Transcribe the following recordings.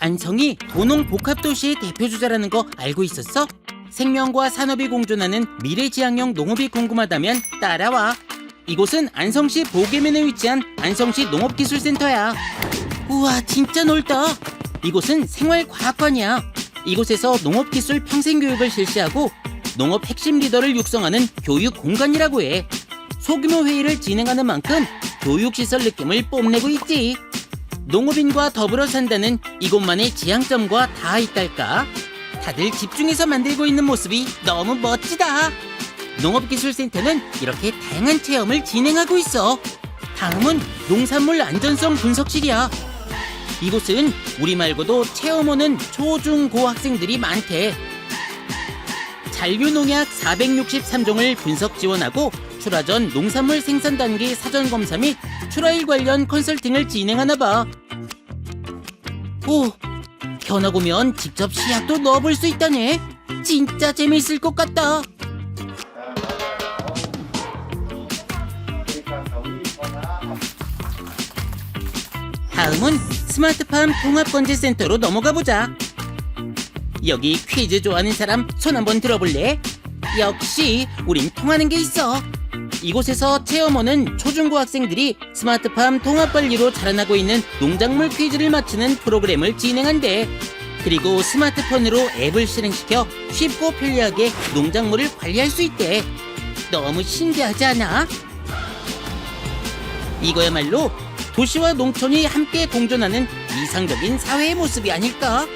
안성이 도농 복합도시의 대표 주자라는 거 알고 있었어? 생명과 산업이 공존하는 미래지향형 농업이 궁금하다면 따라와. 이곳은 안성시 보계면에 위치한 안성시 농업기술센터야. 우와, 진짜 넓다. 이곳은 생활과학관이야. 이곳에서 농업기술 평생교육을 실시하고 농업 핵심 리더를 육성하는 교육 공간이라고 해. 소규모 회의를 진행하는 만큼 교육시설 느낌을 뽐내고 있지. 농업인과 더불어 산다는 이곳만의 지향점과 다 있달까? 다들 집중해서 만들고 있는 모습이 너무 멋지다. 농업기술센터는 이렇게 다양한 체험을 진행하고 있어. 다음은 농산물 안전성 분석실이야. 이곳은 우리 말고도 체험 오는 초, 중, 고 학생들이 많대. 잔류농약 463종을 분석 지원하고 출하 전 농산물 생산 단계 사전 검사 및 출하일 관련 컨설팅을 진행하나 봐. 오, 견학 오면 직접 시약도 넣어볼 수 있다네. 진짜 재미있을 것 같다. 다음은 스마트팜 통합번제센터로 넘어가 보자. 여기 퀴즈 좋아하는 사람 손 한번 들어볼래? 역시 우린 통하는 게 있어. 이곳에서 체험원은 초중고 학생들이 스마트팜 통합 관리로 자라나고 있는 농작물 퀴즈를 맞추는 프로그램을 진행한대. 그리고 스마트폰으로 앱을 실행시켜 쉽고 편리하게 농작물을 관리할 수 있대. 너무 신기하지 않아? 이거야말로 도시와 농촌이 함께 공존하는 이상적인 사회의 모습이 아닐까?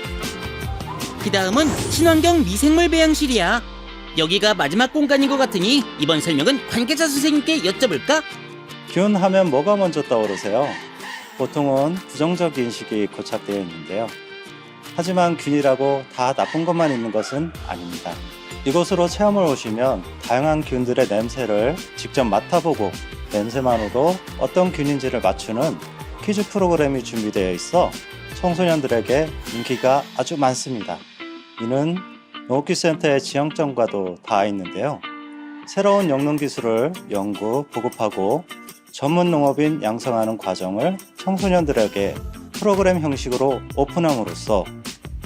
그 다음은 친환경 미생물 배양실이야. 여기가 마지막 공간인 것 같으니 이번 설명은 관계자 선생님께 여쭤볼까? 균 하면 뭐가 먼저 떠오르세요? 보통은 부정적 인식이 고착되어 있는데요. 하지만 균이라고 다 나쁜 것만 있는 것은 아닙니다. 이곳으로 체험을 오시면 다양한 균들의 냄새를 직접 맡아보고 냄새만으로도 어떤 균인지를 맞추는 퀴즈 프로그램이 준비되어 있어 청소년들에게 인기가 아주 많습니다. 이는 농업기센터의 지형점과도 닿아 있는데요. 새로운 영농 기술을 연구, 보급하고 전문 농업인 양성하는 과정을 청소년들에게 프로그램 형식으로 오픈함으로써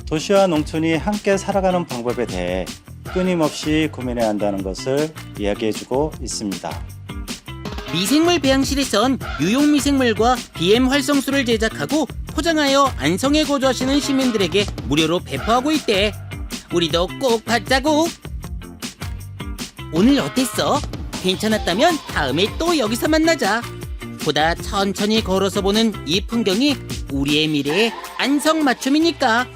도시와 농촌이 함께 살아가는 방법에 대해 끊임없이 고민해야 한다는 것을 이야기해주고 있습니다. 미생물 배양실에선 유용 미생물과 BM 활성수를 제작하고 포장하여 안성에 거주하시는 시민들에게 무료로 배포하고 있대. 우리도 꼭 받자고. 오늘 어땠어? 괜찮았다면 다음에 또 여기서 만나자. 보다 천천히 걸어서 보는 이 풍경이 우리의 미래의 안성 맞춤이니까.